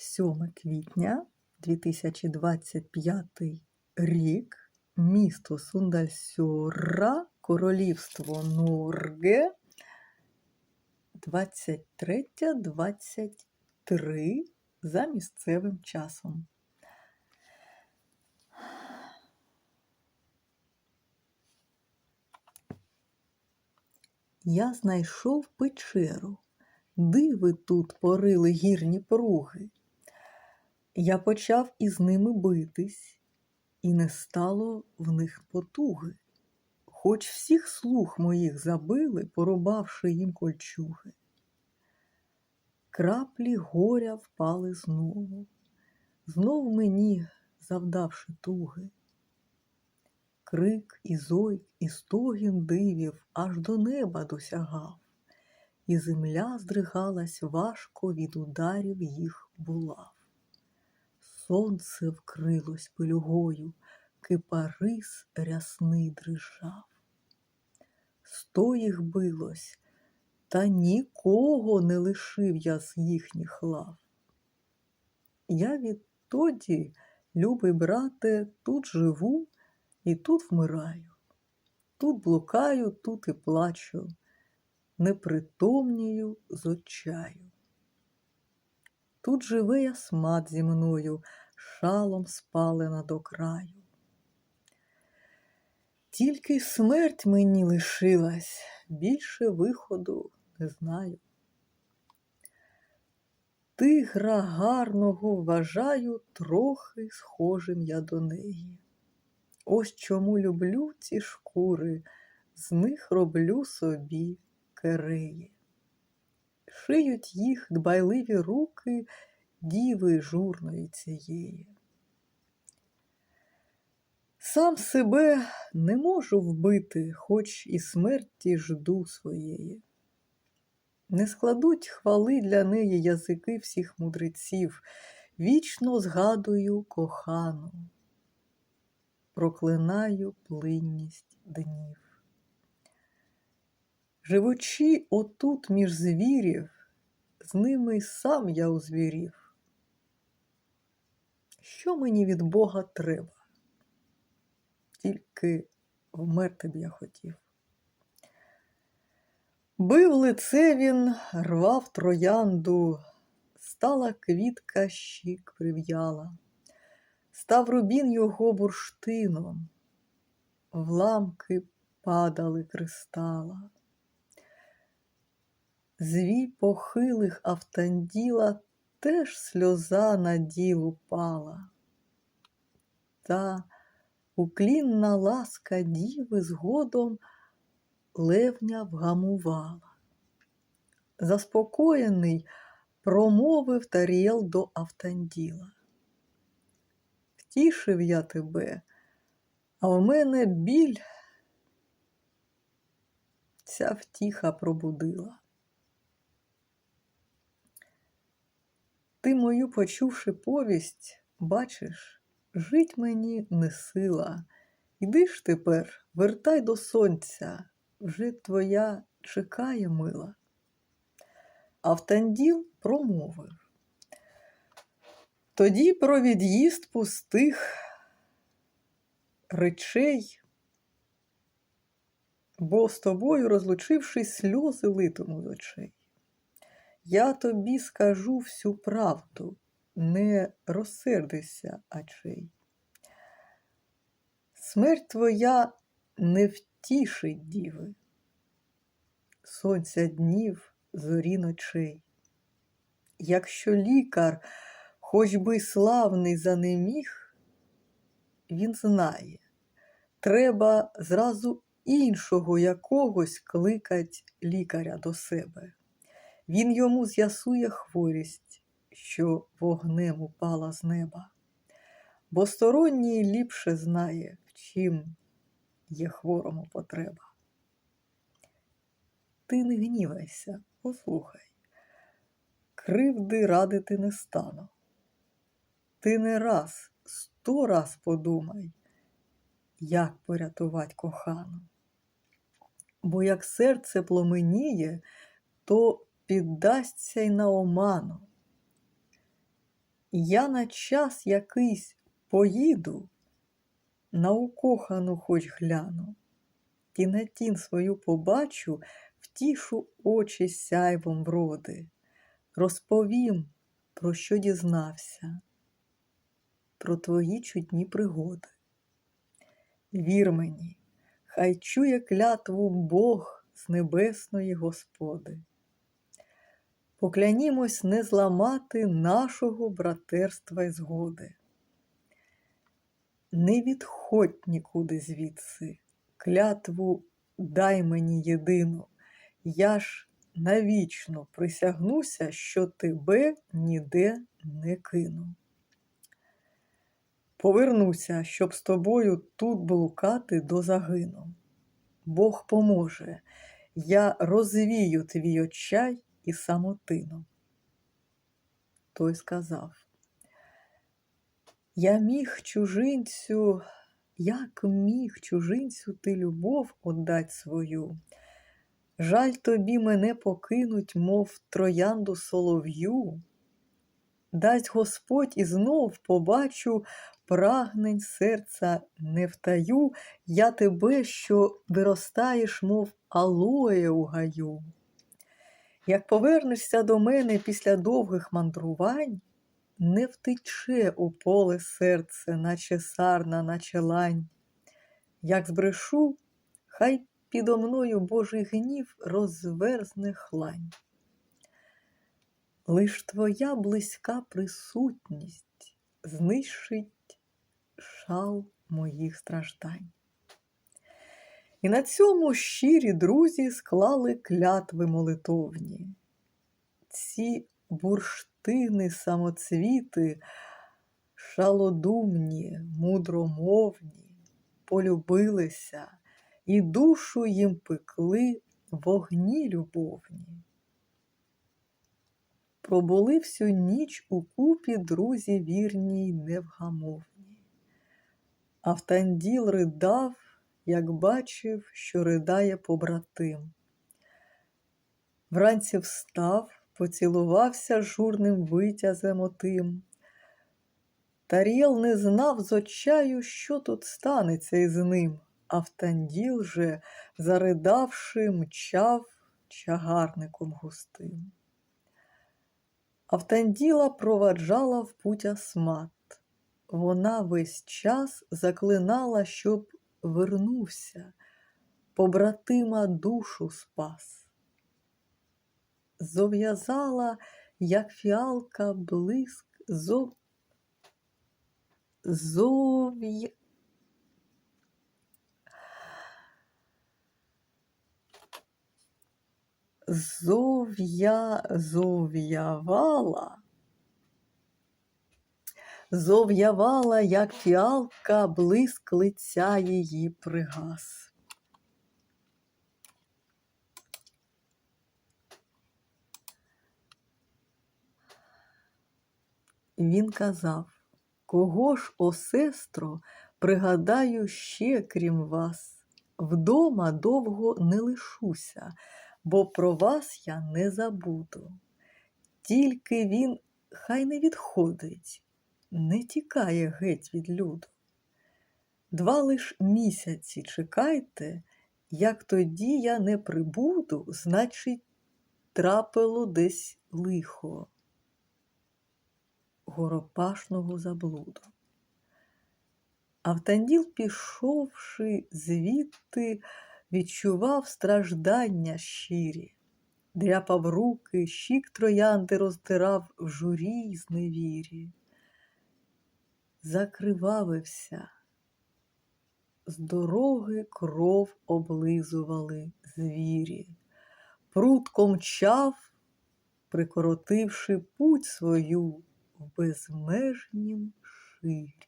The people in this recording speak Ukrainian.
7 квітня 2025 рік, місто Сундальсьора, Королівство Норге, 23.23 за місцевим часом. Я знайшов печеру, диви тут порили гірні пруги. Я почав із ними битись, і не стало в них потуги. Хоч всіх слух моїх забили, порубавши їм кольчуги. Краплі горя впали знову, знов мені завдавши туги. Крик і зой, і стогін дивів аж до неба досягав, і земля здригалась важко від ударів їх булав. Сонце вкрилось пилюгою, кипарис рясний дрижав. Сто їх билось, та нікого не лишив я з їхніх лав. Я відтоді, любий брате, тут живу і тут вмираю, тут блукаю, тут і плачу, непритомнію з очаю. Тут живе ясмат зі мною, шалом спалена до краю. Тільки смерть мені лишилась, більше виходу не знаю. Тигра гарного вважаю, трохи схожим я до неї. Ось чому люблю ці шкури, з них роблю собі кереї. Шиють їх дбайливі руки діви журної цієї. Сам себе не можу вбити, хоч і смерті жду своєї. Не складуть хвали для неї язики всіх мудреців, вічно згадую кохану, проклинаю плинність днів. Живучи отут між звірів, з ними сам я узвірів. Що мені від Бога треба? Тільки вмерти б я хотів. Бив лице він, рвав троянду, стала квітка щік прив'яла, став рубін його бурштином, в ламки падали кристала. Звій похилих автанділа теж сльоза на ділу пала. Та уклінна ласка діви згодом левня вгамувала. Заспокоєний промовив Таріел до Автанділа. Втішив я тебе, а в мене біль ця втіха пробудила. Ти мою, почувши повість, бачиш, жить мені не сила. Іди ж тепер, вертай до сонця, вже твоя чекає мила. Автанділ промовив. Тоді про від'їзд пустих речей, бо з тобою, розлучившись, сльози литиму з очей. Я тобі скажу всю правду, не розсердися, очей. Смерть твоя не втішить діви, сонця днів, зорі ночей. Якщо лікар, хоч би славний занеміг, він знає, треба зразу іншого якогось кликать лікаря до себе. Він йому з'ясує хворість, що вогнем упала з неба, бо сторонній ліпше знає, в чим є хворому потреба. Ти не гнівайся, послухай, кривди радити не стану. Ти не раз, сто раз подумай, як порятувати кохану. Бо як серце пломеніє, то піддасться й на оману. Я на час якийсь поїду, на укохану хоч гляну, тінатін свою побачу, втішу очі сяйвом вроди, розповім, про що дізнався, про твої чудні пригоди. Вір мені, хай чує клятву Бог з небесної Господи. Поклянімось не зламати нашого братерства й згоди. Не відходь нікуди звідси, клятву дай мені єдину, я ж навічно присягнуся, що тебе ніде не кину. Повернуся, щоб з тобою тут блукати до загину. Бог поможе, я розвію твій очай і самотину. Той сказав: Я міг чужинцю, як міг чужинцю ти любов отдать свою. Жаль тобі мене покинуть, мов троянду солов'ю. Дасть Господь і знов побачу прагнень серця не втаю, я тебе, що виростаєш, мов алоє у гаю. Як повернешся до мене після довгих мандрувань, не втече у поле серце, наче сарна, наче лань. Як збрешу, хай підо мною Божий гнів розверзне хлань. Лиш твоя близька присутність знищить шал моїх страждань. І на цьому щирі друзі склали клятви молитовні. Ці бурштини самоцвіти, шалодумні, мудромовні, полюбилися і душу їм пекли вогні любовні. Пробули всю ніч у купі друзі вірні й невгамовні. Автанділ ридав, як бачив, що ридає побратим. Вранці встав, поцілувався журним витязем отим. Тар'єл не знав з очаю, що тут станеться із ним. Автанділ же, заридавши, мчав чагарником густим. Автанділа проваджала в путь Асмат. Вона весь час заклинала, щоб вернувся, побратима душу спас. Зов'язала, як фіалка, блиск, зов... зов'я... зов'я зов'явала, зов'явала, як фіалка, блиск лиця її пригас. Він казав, кого ж, о сестро, пригадаю ще, крім вас, вдома довго не лишуся бо про вас я не забуду. Тільки він хай не відходить, не тікає геть від люду. Два лиш місяці чекайте, як тоді я не прибуду, значить, трапило десь лихо горопашного заблуду. Автанділ, пішовши звідти, відчував страждання щирі, дряпав руки, щік троянди роздирав в журі й зневірі, закривавився, з дороги кров облизували звірі, прутко мчав, прикоротивши путь свою в безмежнім ширі.